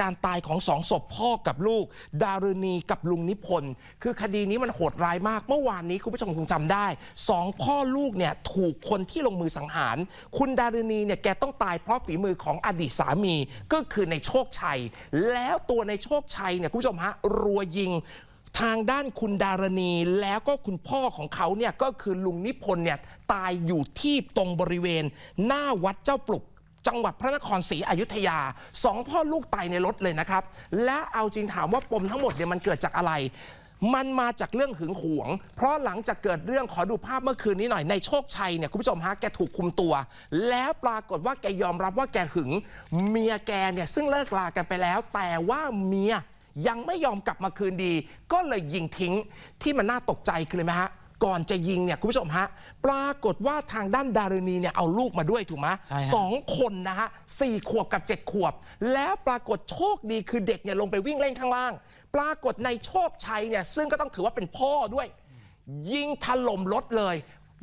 การตายของสองศพพ่อกับลูก ดารุณีกับลุงนิพนธ์คือคดีนี้มันโหดร้ายมาก เมื่อวานนี้คุณผู้ชมคงจำได้สองพ่อลูกเนี่ยถูกคนที่ลงมือสังหาร คุณดารุณีเนี่ยแกต้องตายเพราะฝีมือของอดีตสามีก็คือในโชคชัย แล้วตัวในโชคชัยเนี่ยคุณผู้ชมฮะรัวยิงทางด้านคุณดารณีแล้วก็คุณพ่อของเขาเนี่ยก็คือลุงนิพนธ์เนี่ยตายอยู่ที่ตรงบริเวณ หน้าวัดเจ้าปลุก จังหวัดพระนครศรีอยุธยาสองพ่อลูกตายในรถเลยนะครับ และเอาจริงถามว่าปมทั้งหมดเนี่ยมันเกิดจากอะไร มันมาจากเรื่องหึงหวง เพราะหลังจากเกิดเรื่องขอดูภาพเมื่อคืนนี้หน่อยในโชคชัยเนี่ยคุณผู้ชมฮะแกถูกคุมตัว แล้วปรากฏว่าแกยอมรับว่าแกหึง เมียแกเนี่ยซึ่งเลิกลากันไปแล้ว แต่ว่าเมียยังไม่ยอมกลับมาคืนดี ก็เลยยิงทิ้งที่มันน่าตกใจคือเลยไหมฮะ ก่อนจะยิงเนี่ยคุณผู้ชมฮะปรากฏว่าทางด้านดารณีเนี่ยเอาลูกมาด้วยถูกไหมใช่ฮะ สองคนนะฮะสี่ขวบกับเจ็ดขวบ แล้วปรากฏโชคดีคือเด็กเนี่ยลงไปวิ่งเล่นข้างล่าง ปรากฏในโชคชัยเนี่ยซึ่งก็ต้องถือว่าเป็นพ่อด้วย ยิงถล่มรถเลย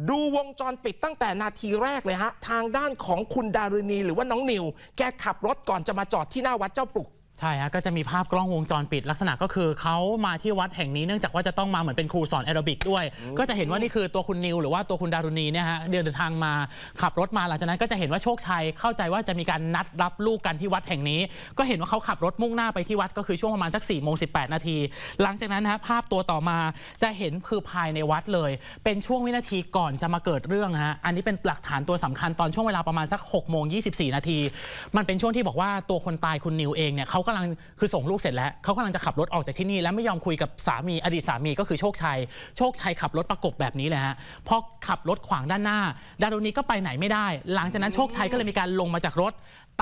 ดูวงจรปิดตั้งแต่นาทีแรกเลยฮะ ทางด้านของคุณดารุณีหรือว่าน้องนิว แกขับรถก่อนจะมาจอดที่หน้าวัดเจ้าปลุก ใช่ฮะก็จะมีภาพกล้องวงจรปิดลักษณะก็คือเขามาที่วัดแห่งนี้เนื่องจากว่าจะต้องมาเหมือนเป็นครูสอนแอโรบิกด้วย ก็จะเห็นว่านี่คือตัวคุณนิวหรือว่าตัวคุณดารุณีเนี่ยฮะเดินทางมาขับรถมาหลังจากนั้นก็จะเห็นว่าโชคชัยเข้าใจว่าจะมีการนัดรับลูกกันที่วัดแห่งนี้ ก็เห็นว่าเขาขับรถมุ่งหน้าไปที่วัดก็คือช่วงประมาณสัก4ี่โมงสินาที หลังจากนั้นนะฮะภาพตัวต่อมาจะเห็นคือภายในวัดเลย เป็นช่วงวินาทีก่อนจะมาเกิดเรื่องฮะอันนี้เป็นหลักฐานตัวสำคัญตอนช่วงเวลาประมาณสัก6กโมงยีนาที มันเป็นช่วงที่บอกว่าตัวคนตายคุณนิวเองเนี่ยเขากำลังคือส่งลูกเสร็จแล้วเขากำลังจะขับรถออกจากที่นี่ และไม่ยอมคุยกับสามีอดีตสามีก็คือโชคชัย โชคชัยขับรถประกบแบบนี้เลยฮะพอขับรถขวางด้านหน้า ดารุณีก็ไปไหนไม่ได้ หลังจากนั้นโชคชัยก็เลยมีการลงมาจากรถ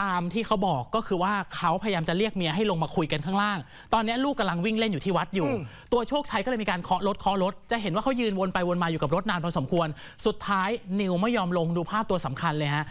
ตามที่เขาบอกก็คือว่าเขาพยายามจะเรียกเมียให้ลงมาคุยกันข้างล่าง ตอนนี้ลูกกำลังวิ่งเล่นอยู่ที่วัดอยู่ ตัวโชคชัยก็เลยมีการเคาะรถเคาะรถ จะเห็นว่าเขายืนวนไปวนมาอยู่กับรถนานพอสมควร สุดท้ายนิวไม่ยอมลงดูภาพตัวสำคัญเลยฮะ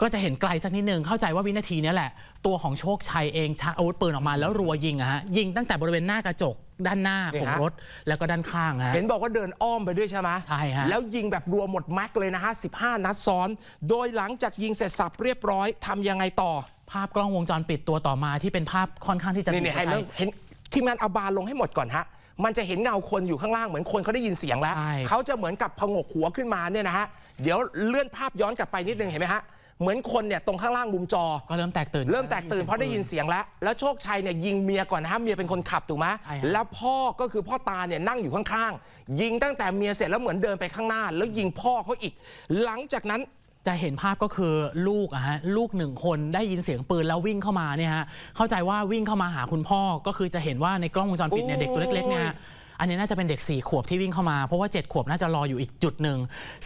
ก็จะเห็นไกลสักนิดนึงเข้าใจว่าวินาทีเนี้ยแหละ ตัวของโชคชัยเองชักอาวุธปืนออกมาแล้วรัวยิงอะฮะยิงตั้งแต่บริเวณหน้ากระจกด้านหน้านี่ของฮะ รถแล้วก็ด้านข้างฮะ เห็นบอกว่าเดินอ้อมไปด้วยใช่ไหมใช่ฮะ แล้วยิงแบบรัวหมดแม็กเลยนะฮะ 15 นัดซ้อน โดยหลังจากยิงเสร็จสับเรียบร้อยทำยังไงต่อ ภาพกล้องวงจรปิดตัวต่อมาที่เป็นภาพค่อนข้างที่จะนี่นี่บีบให้หัวใจเห็นทีมงานเอาบาร์ลงให้หมดก่อนฮะ มันจะเห็นเงาคนอยู่ข้างล่างเหมือนคนเขาได้ยินเสียงแล้ว ใช่ เขาจะเหมือนกับพงกหัวขึ้นมาเนี่ยนะฮะ เดี๋ยวเลื่อนภาพย้อนกลับไปนิดนึงเห็นไหมฮะ เหมือนคนเนี่ยตรงข้างล่างมุมจอ ก็เริ่มแตกตื่น เริ่มแตกตื่นเพราะได้ยินเสียงแล้ว แล้วโชคชัยเนี่ยยิงเมียก่อนนะฮะเมียเป็นคนขับถูกไหมใช่ฮะแล้วพ่อก็คือพ่อตาเนี่ยนั่งอยู่ข้างๆยิงตั้งแต่เมียเสร็จแล้วเหมือนเดินไปข้างหน้า แล้วยิงพ่อเขาอีก หลังจากนั้น จะเห็นภาพก็คือลูกอะฮะลูกหนึ่งคนได้ยินเสียงปืนแล้ววิ่งเข้ามาเนี่ยฮะเข้าใจว่าวิ่งเข้ามาหาคุณพ่อก็คือจะเห็นว่าในกล้องวงจรปิดเนี่ยโอ้ย เด็กตัวเล็กๆเนี่ย อันนี้น่าจะเป็นเด็ก4ี่ขวบที่วิ่งเข้ามา เพราะว่า 7 ขวบน่าจะรออยู่อีกจุดหนึ่ง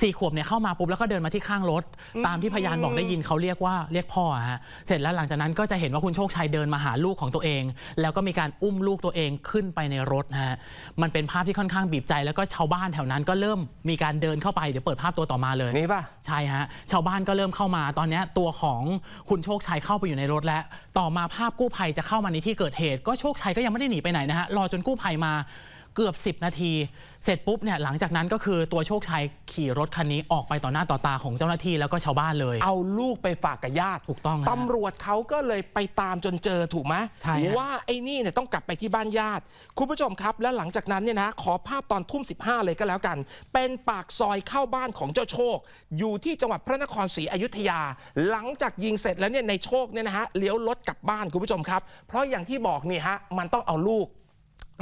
สี่ขวบเนี่ยเข้ามาปุ๊บแล้วก็เดินมาที่ข้างรถ ตามที่พยานบอกได้ยินเขาเรียกว่าเรียกพ่ออะฮะเสร็จแล้วหลังจากนั้นก็จะเห็นว่าคุณโชคชัยเดินมาหาลูกของตัวเอง แล้วก็มีการอุ้มลูกตัวเองขึ้นไปในรถฮะมันเป็นภาพที่ค่อนข้างบีบใจ แล้วก็ชาวบ้านแถวนั้นก็เริ่มมีการเดินเข้าไปเดี๋ยวเปิดภาพตัวต่อมาเลยนี่ป่ะใช่ฮะชาวบ้านก็เริ่มเข้ามาตอนเนี้ยตัวของคุณโชคชัยเข้าไปอยู่ในรถแล้ว ต่อมาภาพกู้ภัยจะเข้ามาในที่เกิดเหตุ ก็โชคชัยก็ยังไม่ได้หนีไปไหนนะฮะรอจนกู้ภัยมา เกือบ 10 นาที เสร็จปุ๊บเนี่ยหลังจากนั้นก็คือตัวโชคชัยขี่รถคันนี้ออกไปต่อหน้าต่อตาของเจ้าหน้าที่แล้วก็ชาวบ้านเลย เอาลูกไปฝากกับญาติถูกต้องฮะตำรวจเขาก็เลยไปตามจนเจอถูกไหมใช่ฮะ ว่าไอ้นี่เนี่ยต้องกลับไปที่บ้านญาติ คุณผู้ชมครับ และหลังจากนั้นเนี่ยนะขอภาพตอนทุ่ม 15 เลยก็แล้วกัน เป็นปากซอยเข้าบ้านของเจ้าโชค อยู่ที่จังหวัดพระนครศรีอยุธยา หลังจากยิงเสร็จแล้วเนี่ยในโชคเนี่ยนะฮะเลี้ยวรถกลับบ้านคุณผู้ชมครับ เพราะอย่างที่บอกนี่ฮะมันต้องเอาลูก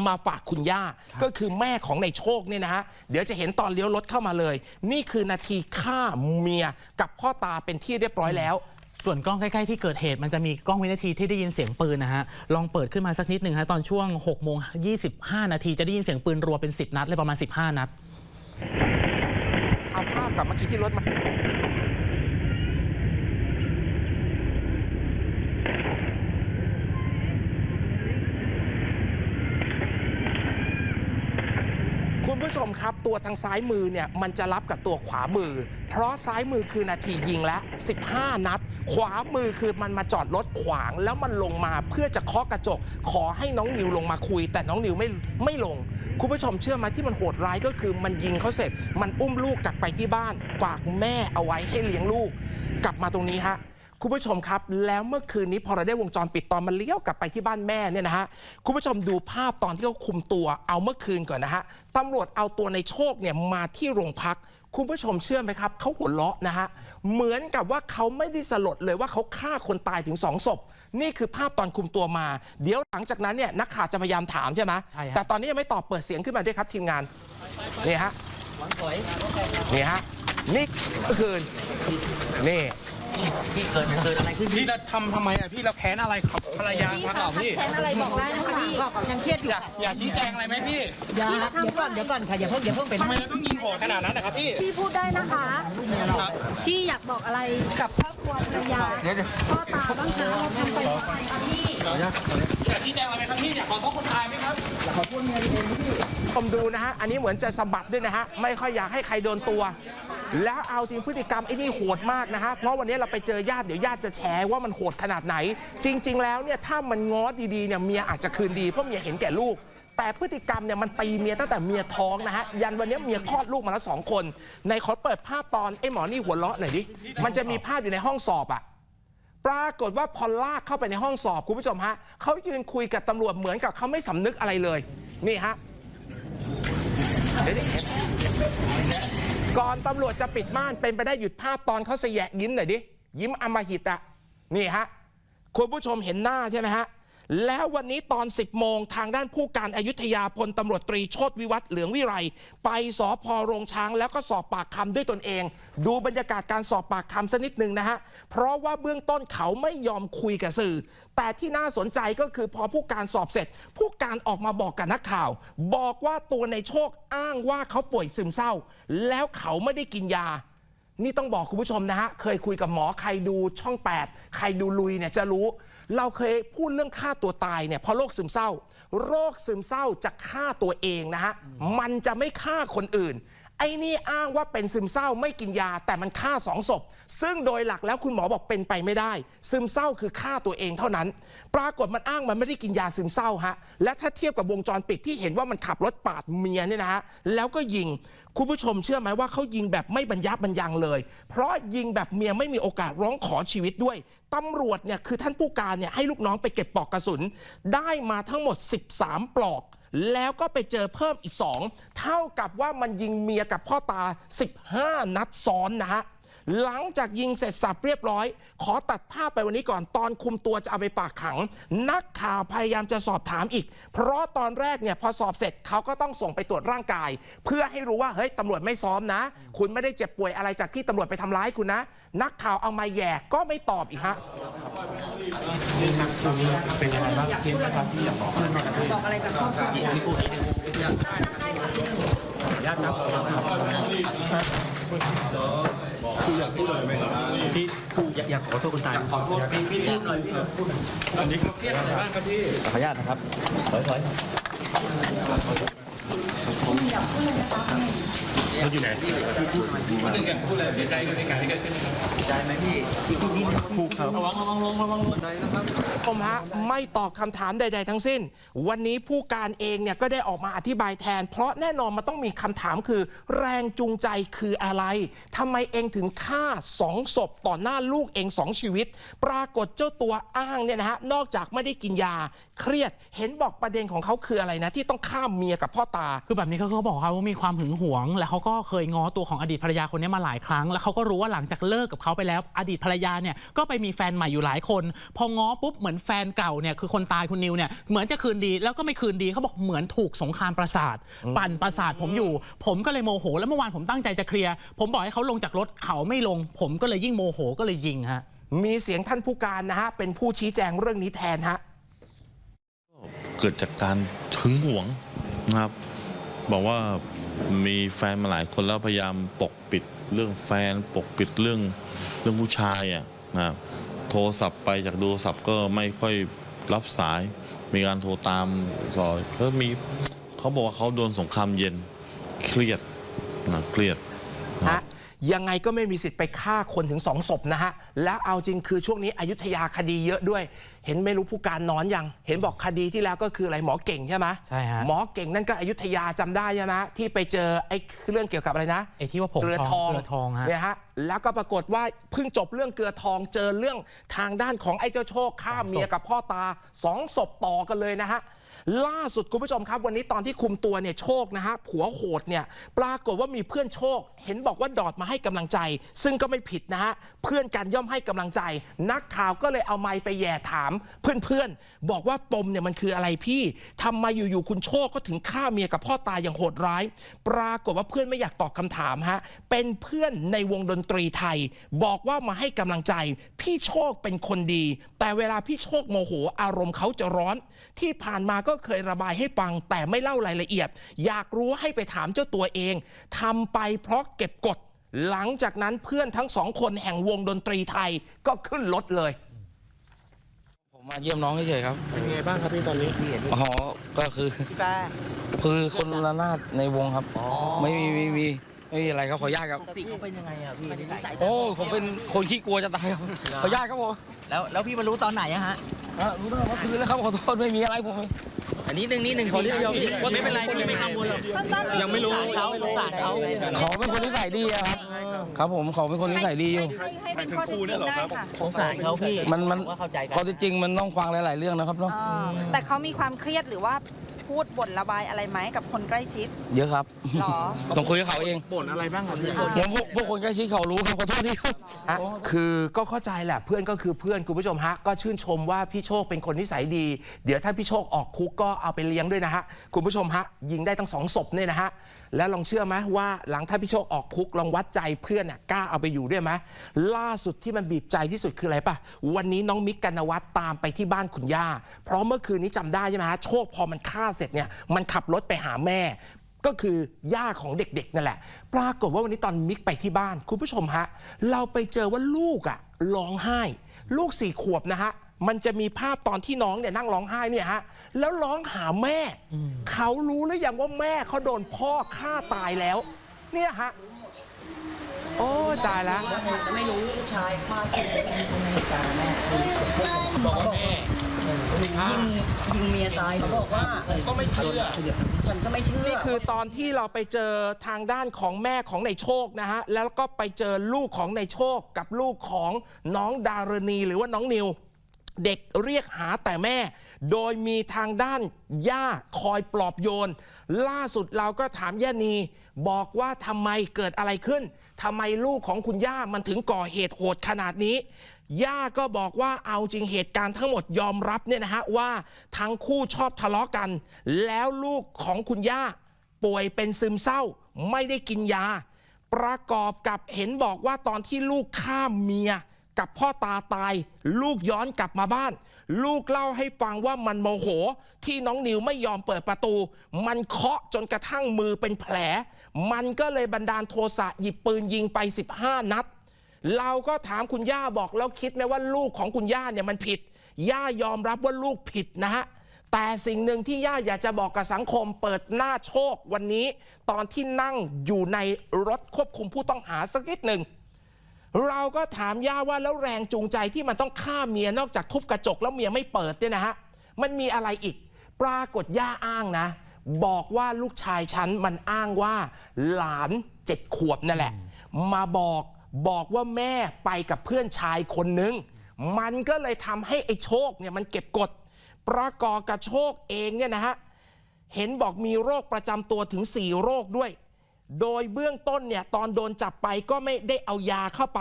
มาฝากคุณย่าก็คือแม่ของในโชคเนี่ยนะฮะเดี๋ยวจะเห็นตอนเลี้ยวรถเข้ามาเลย นี่คือนาทีฆ่าเมียกับพ่อตาเป็นที่เรียบร้อยแล้ว ส่วนกล้องใกล้ๆที่เกิดเหตุมันจะมีกล้องวินาทีที่ได้ยินเสียงปืนนะฮะลองเปิดขึ้นมาสักนิดหนึ่งฮะตอนช่วง6โมง25 นาทีจะได้ยินเสียงปืนรัวเป็น 10 นัดเลยประมาณ 15 นัดเอาภาพกลับเมื่อกี้ที่รถมา ผู้ชมครับตัวทางซ้ายมือเนี่ยมันจะรับกับตัวขวามือ เพราะซ้ายมือคือนาทียิงแล้ว 15 นัด ขวามือคือมันมาจอดรถขวาง แล้วมันลงมาเพื่อจะเคาะกระจก ขอให้น้องนิวลงมาคุย แต่น้องนิวไม่ไม่ลง คุณผู้ชมเชื่อไหมที่มันโหดร้ายก็คือมันยิงเขาเสร็จ มันอุ้มลูกกลับไปที่บ้านฝากแม่เอาไว้ให้เลี้ยงลูก กลับมาตรงนี้ฮะ คุณผู้ชมครับ แล้วเมื่อคืนนี้พอเราได้วงจรปิดตอนมันเลี้ยวกลับไปที่บ้านแม่เนี่ยนะฮะคุณผู้ชมดูภาพตอนที่เขาคุมตัวเอาเมื่อคืนก่อนนะฮะตำรวจเอาตัวในโชคเนี่ยมาที่โรงพัก คุณผู้ชมเชื่อไหมครับเขาหัวเราะนะฮะเหมือนกับว่าเขาไม่ได้สลดเลยว่าเขาฆ่าคนตายถึงสองศพนี่คือภาพตอนคุมตัวมา เดี๋ยวหลังจากนั้นเนี่ยนักข่าวจะพยายามถามใช่ไหมใช่ฮะแต่ตอนนี้ยังไม่ตอบเปิดเสียงขึ้นมาด้วยครับทีมงานนี่ฮะนี่ฮะนี่เมื่อคืนนี่ พี่เกิดเกิดอะไรขึ้นพี่เราทำทำไมอะพี่เราแค้นอะไรกับภรรยาพี่พักคะเก่าพี่ แค้นอะไรบอกได้นะคะพี่ยังเครียดอยู่อย่าอย่าชี้แจงอะไรไหมพี่อย่าเดี๋ยวก่อนเดี๋ยวก่อนค่ะอย่าเพิ่งอย่าเพิ่งเป็นทำไมเราต้องยิงโหดขนาดนั้นนะครับพี่พี่พูดได้นะคะพี่อยากบอกอะไรกับครอบครัวภรรยาพ่อตาบ้างคะเราทำไปเพราะอะไรคะพี่ อย่าชี้แจงอะไรไหมครับพี่อยากขอโทษคนตายไหมครับผมดูนะฮะ อันนี้เหมือนจะสะบัดด้วยนะฮะ ไม่ค่อยอยากให้ใครโดนตัว แล้วเอาจริงพฤติกรรมไอ้นี่โหดมากนะฮะ เพราะวันนี้เราไปเจอญาติเดี๋ยวญาติจะแชร์ว่ามันโหดขนาดไหน จริง ๆ แล้วเนี่ยถ้ามันง้อดีๆเนี่ยเมียอาจจะคืนดีเพราะเมียเห็นแก่ลูกแต่พฤติกรรมเนี่ยมันตีเมียตั้งแต่เมียท้องนะฮะ ยันวันนี้เมียคลอดลูกมาแล้วสองคน ในขอเปิดภาพตอนไอ้หมอนี่หัวเราะหน่อยดิ มันจะมีภาพอยู่ในห้องสอบอะ ปรากฏว่าพอลากเข้าไปในห้องสอบคุณผู้ชมฮะเขายืนคุยกับตำรวจเหมือนกับเขาไม่สำนึกอะไรเลย นี่ฮะเดี๋ยวๆก่อนตำรวจจะปิดม่านเป็นไปได้หยุดภาพตอนเขาเสยะยิ้มหน่อยดิ ยิ้มอำมหิตอะนี่ฮะคุณผู้ชมเห็นหน้าใช่ไหมฮะ แล้ววันนี้ตอน 10 โมงทางด้านผู้การอายุทยาพลตำรวจตรีโชตวิวัฒน์เหลืองวิไรไปสอพอโรงช้างแล้วก็สอบปากคำด้วยตนเอง ดูบรรยากาศการสอบปากคำสักนิดหนึ่งนะฮะ เพราะว่าเบื้องต้นเขาไม่ยอมคุยกับสื่อ แต่ที่น่าสนใจก็คือพอผู้การสอบเสร็จ ผู้การออกมาบอกกับนักข่าว บอกว่าตัวในโชคอ้างว่าเขาป่วยซึมเศร้า แล้วเขาไม่ได้กินยานี่ต้องบอกคุณผู้ชมนะฮะ เคยคุยกับหมอใครดูช่อง 8 ใครดูลุยเนี่ยจะรู้ เราเคยพูดเรื่องฆ่าตัวตายเนี่ยเพราะโรคซึมเศร้า โรคซึมเศร้าจะฆ่าตัวเองนะฮะมันจะไม่ฆ่าคนอื่น ไอ้นี่อ้างว่าเป็นซึมเศร้าไม่กินยาแต่มันฆ่าสองศพ ซึ่งโดยหลักแล้วคุณหมอบอกเป็นไปไม่ได้ ซึมเศร้าคือฆ่าตัวเองเท่านั้น ปรากฏมันอ้างมันไม่ได้กินยาซึมเศร้าฮะและถ้าเทียบกับวงจรปิดที่เห็นว่ามันขับรถปาดเมียเนี่ยนะฮะแล้วก็ยิงคุณผู้ชมเชื่อไหมว่าเขายิงแบบไม่บรรยับบรรยังเลย เพราะยิงแบบเมียไม่มีโอกาสร้องขอชีวิตด้วยตำรวจเนี่ยคือท่านผู้การเนี่ยให้ลูกน้องไปเก็บปลอกกระสุน ได้มาทั้งหมด 13 ปลอกแล้วก็ไปเจอเพิ่มอีก 2 เท่ากับว่ามันยิงเมียกับพ่อตา 15 นัดซ้อนนะฮะ หลังจากยิงเสร็จสับเรียบร้อย ขอตัดภาพไปวันนี้ก่อนตอนคุมตัวจะเอาไปฝากขัง นักข่าวพยายามจะสอบถามอีก เพราะตอนแรกเนี่ยพอสอบเสร็จเขาก็ต้องส่งไปตรวจร่างกาย เพื่อให้รู้ว่าเฮ้ยตำรวจไม่ซ้อมนะ คุณไม่ได้เจ็บป่วยอะไรจากที่ตำรวจไปทำร้ายคุณนะ นักข่าวเอามาแย่ก็ไม่ตอบอีกฮะบอกอะไรกับครอบครัวพี่พูดนิดนึง พี่ครูอยากอยากขอโทษคนตายขอโทษพี่พี่พูดหน่อยพี่พูดหน่อยอันนี้เขาเครียดอะไรบ้างครับพี่ขออนุญาตนะครับถอยถอย เขาอยู่ไหนคนหนึ่งอยากพูดอะไรเสียใจกับเหตุการณ์ที่เกิดขึ้นใจไหมพี่พูดนิดนึงครับระวังระวังลงระวังลงได้นะครับผมฮะไม่ตอบคำถามใด ๆ ทั้งสิ้น วันนี้ผู้การเองเนี่ยก็ได้ออกมาอธิบายแทน เพราะแน่นอนมันต้องมีคำถามคือ แรงจูงใจคืออะไรทำไมเองถึงฆ่าสองศพต่อหน้าลูกเองสองชีวิต ปรากฏเจ้าตัวอ้างเนี่ยนะฮะนอกจากไม่ได้กินยาเครียด เห็นบอกประเด็นของเขาคืออะไรนะ ที่ต้องฆ่าเมียกับพ่อตา คือแบบนี้เขาก็บอกครับว่ามีความหึงหวงและเขาก็เคยง้อตัวของอดีตภรรยาคนนี้มาหลายครั้ง แล้วเขาก็รู้ว่าหลังจากเลิกกับเขาไปแล้ว อดีตภรรยาเนี่ยก็ไปมีแฟนใหม่อยู่หลายคน พอง้อปุ๊บเหมือนแฟนเก่าเนี่ยคือคนตายคุณนิวเนี่ยเหมือนจะคืนดีแล้วก็ไม่คืนดีเขาบอกเหมือนถูกสงครามประสาท ปั่นประสาทผมอยู่ ผมก็เลยโมโห แล้วเมื่อวานผมตั้งใจจะเคลียร์ผมบอกให้เขาลงจากรถเขาไม่ลง ผมก็เลยยิ่งโมโหก็เลยยิงฮะมีเสียงท่านผู้การนะฮะเป็นผู้ชี้แจงเรื่องนี้แทนฮะเกิดจากการหึงหวงนะครับบอกว่า มีแฟนมาหลายคนแล้วพยายามปกปิดเรื่องแฟนปกปิดเรื่องเรื่องผู้ชายอะนะครับโทรศัพท์ไปจากดูศัพท์ก็ไม่ค่อยรับสาย มีการโทรตามสอเขามีเขาบอกว่าเขาโดนสงครามเย็นเครียดนะเครียดนะ ยังไงก็ไม่มีสิทธิ์ไปฆ่าคนถึงสองศพนะฮะ แล้วเอาจริงคือช่วงนี้อยุธยาคดีเยอะด้วย เห็นไม่รู้ผู้การนอนยัง เห็นบอกคดีที่แล้วก็คืออะไรหมอเก่งใช่ไหมใช่ฮะหมอเก่งนั่นก็อยุธยาจำได้ใช่ไหมที่ไปเจอไอ้เรื่องเกี่ยวกับอะไรนะไอ้ที่ว่าผงเกลือททอองงเกลือทองฮะเนี่ยฮะแล้วก็ปรากฏว่าเพิ่งจบเรื่องเกลือทองเจอเรื่องทางด้านของไอ้เจ้าโชคฆ่าเมียกับพ่อตาสองศพต่อกันเลยนะฮะ ล่าสุดคุณผู้ชมครับ วันนี้ตอนที่คุมตัวเนี่ยโชคนะฮะผัวโหดเนี่ยปรากฏว่ามีเพื่อนโชค เห็นบอกว่าดอดมาให้กำลังใจ ซึ่งก็ไม่ผิดนะฮะเพื่อนกันย่อมให้กำลังใจ นักข่าวก็เลยเอาไมค์ไปแย่ถาม เพื่อนๆ บอกว่าปมเนี่ยมันคืออะไรพี่ทำไมอยู่ๆคุณโชคก็ถึงฆ่าเมียกับพ่อตายอย่างโหดร้าย ปรากฏว่าเพื่อนไม่อยากตอบคำถามฮะเป็นเพื่อนในวงดนตรีไทย บอกว่ามาให้กำลังใจ พี่โชคเป็นคนดี แต่เวลาพี่โชคโมโหอารมณ์เขาจะร้อน ที่ผ่านมาก็เคยระบายให้ฟังแต่ไม่เล่ารายละเอียด อยากรู้ให้ไปถามเจ้าตัวเองทำไปเพราะเก็บกด หลังจากนั้นเพื่อนทั้งสองคนแห่งวงดนตรีไทยก็ขึ้นรถเลย ผมมาเยี่ยมน้องเฉยๆครับ เป็นไงบ้างครับพี่ตอนนี้อ๋อ ก็คือ พี่แฟร์คือคนละนาดในวงครับ ไม่มีไม่มี ไม่มีอะไรครับขออนุญาตครับ ปกติเขาเป็นยังไงอะพี่นิสัยโอ้ผมเป็นคนขี้กลัวจะตายครับ ขออนุญาตครับผมแล้วแล้วพี่มารู้ตอนไหนอะฮะอะรู้แล้วว่าคือแล้วครับขอโทษไม่มีอะไรผมอันนี้หนึ่งนี่หนึ่งขอที่เดียวไม่เป็นไรพี่ไม่กังวลหรอกยังไม่รู้เขาสงสารเขาเขาเป็นคนนิสัยดีอะครับ ครับผมเขาเป็นคนนิสัยดีอยู่ให้ให้เป็นข้อเท็จจริงได้ค่ะสงสารเขาพี่มันมันว่าเข้าใจกันข้อเท็จจริงมันต้องฟังหลาย ๆ เรื่องนะครับเนาะอ่าแต่เขามีความเครียดหรือว่า พูดบ่นระบายอะไรไหมกับคนใกล้ชิดเยอะครับ หรอ ต้องคุยกับเขาเองบ่นอะไรบ้างครับพี่ผมพวกพวกคนใกล้ชิดเขารู้ครับขอโทษทีครับ ฮะคือก็เข้าใจแหละเพื่อนก็คือเพื่อนคุณผู้ชมฮะ ก็ชื่นชมว่าพี่โชคเป็นคนนิสัยดี เดี๋ยวถ้าพี่โชคออกคุกก็เอาไปเลี้ยงด้วยนะฮะ คุณผู้ชมฮะ ยิงได้ตั้งสองศพเนี่ยนะฮะ แล้วลองเชื่อไหมว่าหลังถ้านพี่โชคออกคุกลองวัดใจเพื่อนน่ะกล้าเอาไปอยู่ด้วยไหมล่าสุดที่มันบีบใจที่สุดคืออะไรปะวันนี้น้องมิกกันวัตตามไปที่บ้านคุณย่า เพราะเมื่อคืนนี้จำได้ใช่ไหมฮะโชคพอมันฆ่าเสร็จเนี่ยมันขับรถไปหาแม่ก็คือย่าของเด็กๆนั่นแหละ ปรากฏว่าวันนี้ตอนมิกไปที่บ้าน คุณผู้ชมฮะ เราไปเจอว่าลูกอะร้องไห้ ลูกสี่ขวบนะฮะ มันจะมีภาพตอนที่น้องเนี่ยนั่งร้องไห้เนี่ยฮะ แล้วร้องหาแม่ เขารู้หรือยังว่าแม่เขาโดนพ่อฆ่าตายแล้ว เนี่ยฮะ โอ้ตายแล้ว ไม่รู้ผู้ชายฆ่าคนในเหตุการณ์แม่บอกว่าแม่ยิงยิงเมียตายเขาบอกว่าก็ไม่เชื่อฉันก็ไม่เชื่อนี่คือตอนที่เราไปเจอทางด้านของแม่ของในโชคนะฮะ แล้วก็ไปเจอลูกของในโชคกับลูกของน้องดารณีหรือว่าน้องนิว เด็กเรียกหาแต่แม่ โดยมีทางด้านย่าคอยปลอบโยน ล่าสุดเราก็ถามย่านีบอกว่าทำไมเกิดอะไรขึ้นทำไมลูกของคุณย่ามันถึงก่อเหตุโหดขนาดนี้ ย่าก็บอกว่าเอาจริงเหตุการณ์ทั้งหมดยอมรับเนี่ยนะฮะว่าทั้งคู่ชอบทะเลาะกัน แล้วลูกของคุณย่าป่วยเป็นซึมเศร้า ไม่ได้กินยา ประกอบกับเห็นบอกว่าตอนที่ลูกฆ่าเมีย กับพ่อตาตาย ลูกย้อนกลับมาบ้าน ลูกเล่าให้ฟังว่ามันโมโห ที่น้องนิวไม่ยอมเปิดประตู มันเคาะจนกระทั่งมือเป็นแผล มันก็เลยบันดาลโทสะหยิบปืนยิงไป 15 นัด เราก็ถามคุณย่าบอกแล้วคิดไหมว่าลูกของคุณย่าเนี่ยมันผิด ย่ายอมรับว่าลูกผิดนะฮะแต่สิ่งหนึ่งที่ย่าอยากจะบอกกับสังคมเปิดหน้าโชควันนี้ ตอนที่นั่งอยู่ในรถควบคุมผู้ต้องหาสักนิดหนึ่ง เราก็ถามย่าว่าแล้วแรงจูงใจที่มันต้องฆ่าเมียนอกจากทุบกระจกแล้วเมียไม่เปิดเนี่ยนะฮะมันมีอะไรอีก ปรากฏย่าอ้างนะ บอกว่าลูกชายฉันมันอ้างว่า หลานเจ็ดขวบนั่นแหละ มาบอกบอกว่าแม่ไปกับเพื่อนชายคนนึง มันก็เลยทำให้ไอ้โชคเนี่ยมันเก็บกด ประกอบกับโชคเองเนี่ยนะฮะเห็นบอกมีโรคประจำตัวถึง 4 โรคด้วย โดยเบื้องต้นเนี่ยตอนโดนจับไปก็ไม่ได้เอายาเข้าไป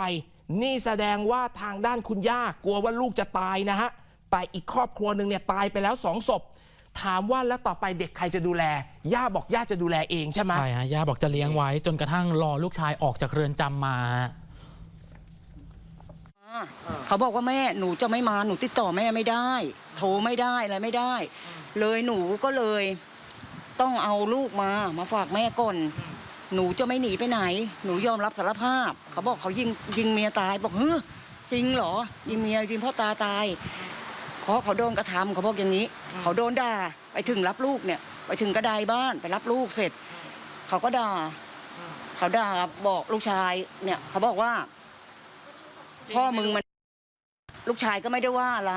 นี่แสดงว่าทางด้านคุณย่ากลัวว่าลูกจะตายนะฮะ แต่อีกครอบครัวหนึ่งเนี่ยตายไปแล้วสองศพ ถามว่าแล้วต่อไปเด็กใครจะดูแล ย่าบอกย่าจะดูแลเองใช่ไหมใช่ฮะย่าบอกจะเลี้ยงไว้จนกระทั่งรอลูกชายออกจากเรือนจำมาฮะเขาบอกว่าแม่หนูจะไม่มาหนูติดต่อแม่ไม่ได้ โทรไม่ได้อะไรไม่ได้ เลยหนูก็เลย ต้องเอาลูกมามาฝากแม่ก่อน หนูจะไม่หนีไปไหน หนูยอมรับสารภาพ เขาบอกเขายิงยิงเมียตายบอกเฮ้ยจริงเหรอยิงเมียยิงพ่อตาตาย เพราะเขาโดนกระทำเขาบอกอย่างนี้ เขาโดนด่าไปถึงรับลูกเนี่ย ไปถึงกระไดบ้านไปรับลูกเสร็จ เขาก็ด่าเขาด่าบอกลูกชายเนี่ย เขาบอกว่า พ่อมึงมัน ลูกชายก็ไม่ได้ว่าอะไร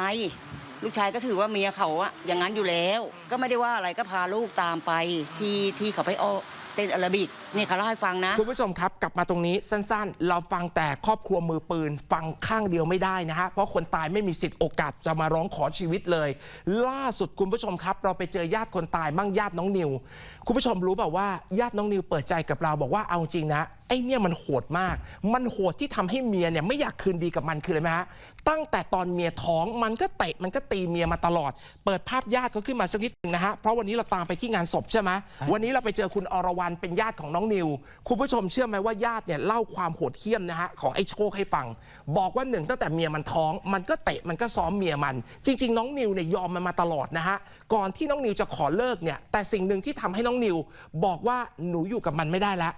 ลูกชายก็ถือว่าเมียเขาอะอย่างนั้นอยู่แล้ว ก็ไม่ได้ว่าอะไรก็พาลูกตามไปที่ที่เขาไปอ้อ เต้นอาราบิกนี่เขาเล่าให้ฟังนะ คุณผู้ชมครับ กลับมาตรงนี้สั้นๆ เราฟังแต่ครอบครัวมือปืน ฟังข้างเดียวไม่ได้นะฮะ เพราะคนตายไม่มีสิทธิ์โอกาสจะมาร้องขอชีวิตเลย ล่าสุดคุณผู้ชมครับ เราไปเจอญาติคนตายมั่งญาติน้องนิว คุณผู้ชมรู้เปล่าว่าญาติน้องนิวเปิดใจกับเราบอกว่าเอาจริงนะไอ้เนี่ยมันโหดมาก มันโหดที่ทำให้เมียเนี่ยไม่อยากคืนดีกับมันคืออะไรไหมฮะ ตั้งแต่ตอนเมียท้องมันก็เตะมันก็ตีเมียมาตลอด เปิดภาพญาติเขาขึ้นมาสักนิดหนึงนะฮะ เพราะวันนี้เราตามไปที่งานศพใช่ไหมใช่วันนี้เราไปเจอคุณอรวรรณเป็นญาติของน้องนิว คุณผู้ชมเชื่อไหมว่าญาติเนี่ยเล่าความโหดเหี้ยมนะฮะของไอ้โชคให้ฟัง บอกว่าหนึ่งตั้งแต่เมียมันท้อง มันก็เตะมันก็ซ้อมเมียมัน จริง ๆ น้องนิวเนี่ยยอมมันมาตลอดนะฮะ ก่อนที่น้องนิวจะขอเลิกเนี่ย แต่สิ่งหนึ่งที่ทำให้น้องนิว บอกว่าหนูอยู่กับมันไม่ได้แล้ว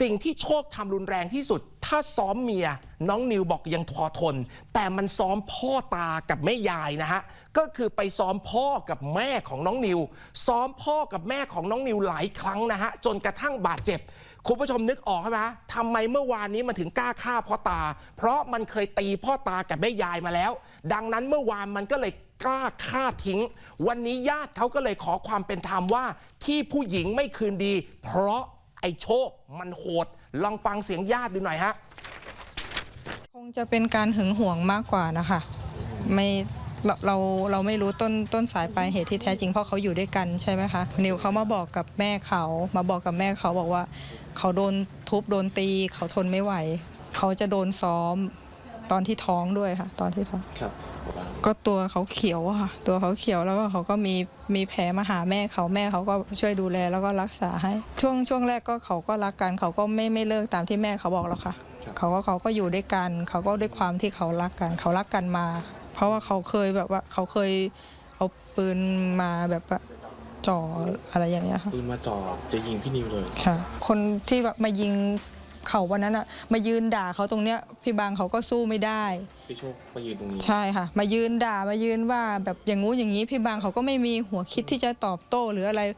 สิ่งที่โชคทำรุนแรงที่สุด ถ้าซ้อมเมีย น้องนิวบอกยังพอทน แต่มันซ้อมพ่อตากับแม่ยายนะฮะ ก็คือไปซ้อมพ่อกับแม่ของน้องนิว ซ้อมพ่อกับแม่ของน้องนิวหลายครั้งนะฮะ จนกระทั่งบาดเจ็บ คุณผู้ชมนึกออกไหมทำไมเมื่อวานนี้มันถึงกล้าฆ่าพ่อตา เพราะมันเคยตีพ่อตากับแม่ยายมาแล้ว ดังนั้นเมื่อวานมันก็เลยกล้าฆ่าทิ้ง วันนี้ญาติเขาก็เลยขอความเป็นธรรมว่าที่ผู้หญิงไม่คืนดี เพราะ ไอ้โชคมันโหด ลองฟังเสียงญาติดูหน่อยฮะ คงจะเป็นการหึงหวงมากกว่านะคะไม่เราเราเราไม่รู้ต้นต้นสายปลายเหตุที่แท้จริงเพราะเขาอยู่ด้วยกันใช่ไหมคะ นิวเขามาบอกกับแม่เขา มาบอกกับแม่เขาบอกว่า เขาโดนทุบโดนตี เขาทนไม่ไหว เขาจะโดนซ้อมตอนที่ท้องด้วยค่ะ ตอนที่ท้อง ครับ ก็ตัวเขาเขียวอะค่ะ ตัวเขาเขียวแล้วก็เขาก็มีมีแผลมาหาแม่เขาแม่เขาก็ช่วยดูแลแล้วก็รักษาให้ ช่วงช่วงแรกก็เขาก็รักกันเขาก็ไม่ไม่เลิกตามที่แม่เขาบอกหรอกค่ะเขาก็เขาก็อยู่ด้วยกัน เขาก็ด้วยความที่เขารักกัน เขารักกันมา เพราะว่าเขาเคยแบบว่าเขาเคยเอาปืนมาแบบว่าจ่ออะไรอย่างเงี้ยค่ะปืนมาจ่อจะยิงพี่นิวเลยค่ะ คนที่แบบมายิง เขาวันนั้นอะมายืนด่าเขาตรงเนี้ยพี่บางเขาก็สู้ไม่ได้ พี่โชคมายืนตรงนี้ใช่ค่ะ มายืนด่ามายืนว่าแบบอย่างงู้นอย่างนี้พี่บางเขาก็ไม่มีหัวคิดที่จะตอบโต้หรืออะไร